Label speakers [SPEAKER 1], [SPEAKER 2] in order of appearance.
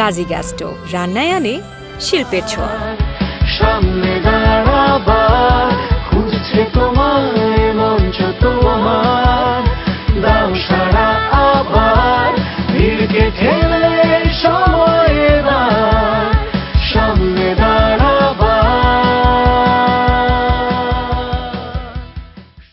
[SPEAKER 1] Gazi gas stove রান্নায় আনে শিল্পের ছোঁয়া।
[SPEAKER 2] সামনে দাঁড়াবার, খুঁজছে তোমায় মঞ্চ তোমার। দাও সারা আবার ভিড়কে ঠেলে